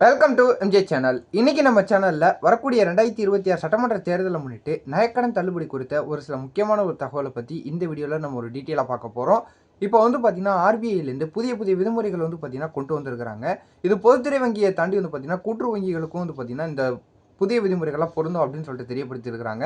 Welcome to MJ channel இன்றைக்கி நம்ம சேனலில் வரக்கூடிய ரெண்டாயிரத்தி இருபத்தி ஆறு சட்டமன்ற தேர்தலை முன்னிட்டு நயக்கடன் தள்ளுபடி குறித்த ஒரு சில முக்கியமான ஒரு தகவலை பற்றி இந்த வீடியோவில் நம்ம ஒரு டீட்டெயிலாக பார்க்க போகிறோம் இப்போ வந்து பார்த்தீங்கன்னா ஆர்பிஐலேருந்து புதிய புதிய விதிமுறைகள் வந்து பார்த்திங்கன்னா கொண்டு வந்திருக்கிறாங்க. இது பொதுத்துறை வங்கியை தாண்டி வந்து பார்த்தீங்கன்னா கூட்டுறவு வங்கிகளுக்கும் வந்து பார்த்தீங்கன்னா இந்த புதிய விதிமுறைகள்லாம் பொருந்தும் அப்படின்னு சொல்லிட்டு தெரியப்படுத்தியிருக்கிறாங்க.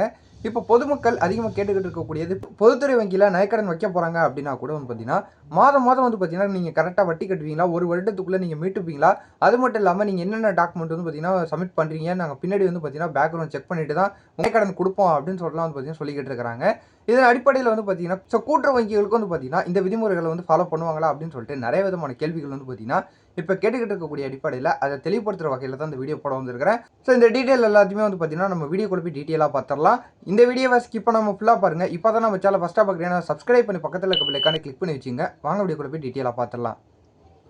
இப்போ பொதுமக்கள் அதிகமாக கேட்டுக்கிட்டு இருக்கக்கூடியது பொதுத்துறை வங்கியில் நயக்கடன் வைக்க போகிறாங்க அப்படின்னா கூட வந்து பார்த்தீங்கன்னா மாதம் மாதம் வந்து பார்த்தீங்கன்னா நீங்கள் கரெக்டாக வட்டி கட்டுவீங்களா? ஒரு வருடத்துக்குள்ளே நீங்கள் மீட்டுப்பீங்களா? அது மட்டும் இல்லாமல் நீங்கள் என்னென்ன டாக்குமெண்ட் வந்து பார்த்தீங்கன்னா சப்மிட் பண்ணுறீங்க நாங்கள் பின்னாடி வந்து பார்த்தீங்கன்னா பேக்ரவுண்ட் செக் பண்ணிட்டு தான் நகைக்கடன் கொடுப்போம் அப்படின்னு சொல்லலாம் வந்து பார்த்தீங்கன்னா சொல்லிக்கிட்டு இருக்காங்க இதன் அடிப்படையில் வந்து பார்த்தீங்கன்னா ஸோ கூட்டுற வங்கிகளுக்கு வந்து பார்த்தீங்கன்னா இந்த விதிமுறைகளை வந்து ஃபாலோ பண்ணுவாங்களா அப்படின்னு சொல்லிட்டு நிறைய விதமான கேள்விகள் வந்து பார்த்தீங்கன்னா இப்போ கேட்டுக்கிட்டு இருக்கக்கூடிய அடிப்படையில் அதை தெளிவுபடுத்துகிற வகையில் தான் இந்த வீடியோ போட வந்திருக்கிறேன். ஸோ இந்த டீட்டெயில் எல்லாத்தையுமே வந்து பார்த்தீங்கன்னா நம்ம வீடியோ போய் டீட்டெயிலாக பார்த்துடலாம் இந்த வீடியோவை ஸ்கிப் பண்ணாமல் ஃபுல்லாக பாருங்கள் இப்போ தான் நம்ம சேனல் ஃபஸ்ட்டாக பார்க்குறீங்கன்னா சப்ஸ்கிரைப் பண்ணி பக்கத்தில் இருக்க பிள்ளைக்கான கிளிக் பண்ணி வச்சுங்க. வாங்க வீடியோ கூட போய் டீட்டெயிலாக பார்த்துடலாம்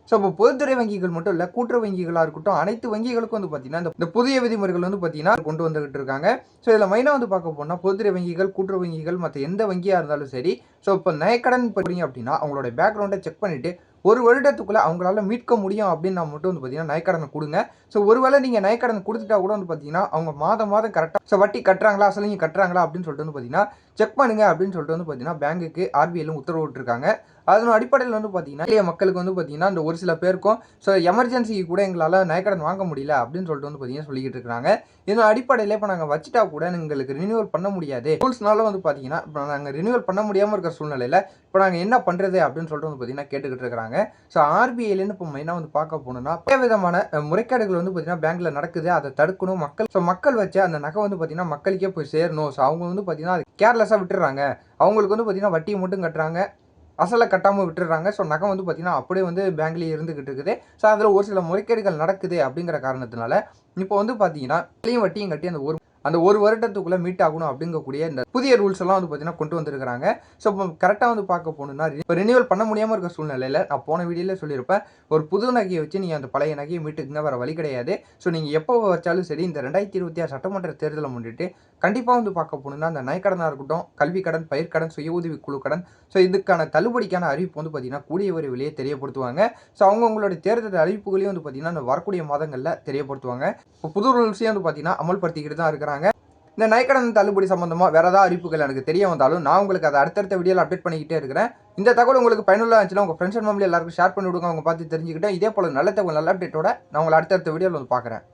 ஸோ இப்போ பொதுத்துறை வங்கிகள் மட்டும் இல்லை கூட்டுறவு வங்கிகளாக இருக்கட்டும் அனைத்து வங்கிகளுக்கும் வந்து பார்த்தீங்கன்னா இந்த- இந்த புதிய விதிமுறைகள் வந்து பார்த்தீங்கன்னா கொண்டு வந்துகிட்டு இருக்காங்க. ஸோ இதில் மெயினாக வந்து பார்க்க போனால் பொதுத்துறை வங்கிகள் கூட்டுறவு வங்கிகள் மற்ற எந்த வங்கியாக இருந்தாலும் சரி ஸோ இப்போ நயக்கடன் போறீங்க அப்படின்னா அவங்களோட பேக்ரவுண்டை செக் பண்ணிவிட்டு ஒரு வருடத்துக்குள்ளே அவங்களால மீட்க முடியும் அப்படின்னு நான் மட்டும் வந்து பார்த்தீங்கன்னா நயக்கடனை கொடுங்க. ஸோ ஒருவேளை நீங்கள் நயக்கடன் கொடுத்துட்டா கூட வந்து பார்த்தீங்கன்னா அவங்க மாதம் மாதம் கரெக்டாக ஸோ வட்டி கட்டுறாங்களா அசலைங்க கட்டுறாங்களா அப்படின்னு சொல்லிட்டு வந்து பார்த்தீங்கன்னா செக் பண்ணுங்க அப்படின்னு சொல்லிட்டு வந்து பார்த்தீங்கன்னா பேங்குக்கு ஆர்பிஐலும் உத்தரவு விட்டுருக்காங்க. அதன் அடிப்படையில் வந்து பார்த்தீங்கன்னா இளைய மக்களுக்கு வந்து பார்த்தீங்கன்னா இந்த ஒரு சில பேருக்கும் ஸோ எமர்ஜென்சிக்கு கூட எங்களால் நயக்கடன் வாங்க முடியல அப்படின்னு சொல்லிட்டு வந்து பார்த்தீங்கன்னா சொல்லிக்கிட்டு இருக்காங்க. இதன் அடிப்படையில் இப்போ நாங்கள் வச்சுட்டா கூட எங்களுக்கு ரினியூவல் பண்ண முடியாது. ரூல்ஸ்னால வந்து பார்த்தீங்கன்னா இப்போ நாங்கள் ரினியூவல் பண்ண முடியாமல் இருக்கிற சூழ்நிலையில் இப்போ நாங்கள் என்ன பண்ணுறது அப்படின்னு சொல்லிட்டு வந்து பார்த்தீங்கன்னா கேட்டுக்கிட்டு இருக்காங்க ஸோ ஆர்பிஐலேருந்து இப்போ மெயினாக வந்து பார்க்க போனோம்னா பல விதமான முறைகேடுகள் வந்து பார்த்தீங்கன்னா பேங்க்கில் நடக்குது. அதை தடுக்கணும். மக்கள் ஸோ மக்கள் வச்ச அந்த நகை வந்து பார்த்தீங்கன்னா மக்களுக்கே போய் சேரணும். ஸோ அவங்க வந்து பார்த்தீங்கன்னா அது கேர்லெஸ்ஸாக விட்டுறாங்க. அவங்களுக்கு வந்து பார்த்தீங்கன்னா வட்டியை மட்டும் கட்டுறாங்க. அசலை கட்டாமல் விட்டுறாங்க. ஸோ நகை வந்து பார்த்தீங்கன்னா அப்படியே வந்து பேங்க்லேயே இருந்துகிட்டு இருக்குது. ஸோ அதில் ஒரு சில முறைகேடுகள் நடக்குது அப்படிங்கிற காரணத்தினால இப்போ வந்து பார்த்தீங்கன்னா வட்டியும் கட்டி அந்த ஒரு அந்த ஒரு வருடத்துக்குள்ளே மீட் ஆகணும் அப்படிங்கக்கூடிய இந்த புதிய ரூல்ஸ் எல்லாம் வந்து பார்த்தீங்கன்னா கொண்டு வந்திருக்கிறாங்க. ஸோ இப்போ கரெக்டாக வந்து பார்க்க போகணுன்னா இப்போ ரினியூவல் பண்ண முடியாமல் இருக்க சூழ்நிலையில் நான் போன வீடியோவில் சொல்லியிருப்பேன் ஒரு புது நகையை வச்சு நீங்கள் அந்த பழைய நகையை மீட்டுக்குங்க வேறு வழி கிடையாது. ஸோ நீங்கள் எப்போ வச்சாலும் சரி இந்த ரெண்டாயிரத்தி இருபத்தி ஆறு சட்டமன்ற தேர்தலை முன்னிட்டு கண்டிப்பாக வந்து பார்க்க போகணுன்னா அந்த நகைக்கடனாக இருக்கட்டும் கல்வி கடன் பயிர்க்கடன் சுய உதவி குழு கடன் ஸோ இதுக்கான தள்ளுபடிக்கான அறிவிப்பு வந்து பார்த்தீங்கன்னா கூடிய விரைவிலேயே தெரியப்படுத்துவாங்க. ஸோ அவங்கவுங்களோட தேர்தல் அறிவிப்புகளையும் வந்து பார்த்தீங்கன்னா அந்த வரக்கூடிய மாதங்களில் தெரியப்படுத்துவாங்க. இப்போ புது ரூல்ஸையும் வந்து பார்த்தீங்கன்னா அமல்படுத்திக்கிட்டு தான் இருக்கிறாங்க. இந்த நயக்கடன் தள்ளுபடி சம்பந்தமாக வேறு ஏதாவது அறிவிப்புகள் எனக்கு தெரிய வந்தாலும் நான் உங்களுக்கு அதை அடுத்தடுத்த வீடியோவில் அப்டேட் பண்ணிக்கிட்டே இருக்கிறேன். இந்த தகவல் உங்களுக்கு பயனுள்ள இருந்துச்சுன்னா உங்கள் ஃப்ரெண்ட்ஸ் அண்ட் ஃபேமிலி எல்லாருக்கும் ஷேர் பண்ணி விடுங்க அவங்க பார்த்து தெரிஞ்சுக்கிட்டேன். இதே போல் நல்ல தகவல் நல்ல அப்டேட்டோட நான் உங்களை அடுத்தடுத்த வீடியோவில் வந்து பார்க்குறேன்.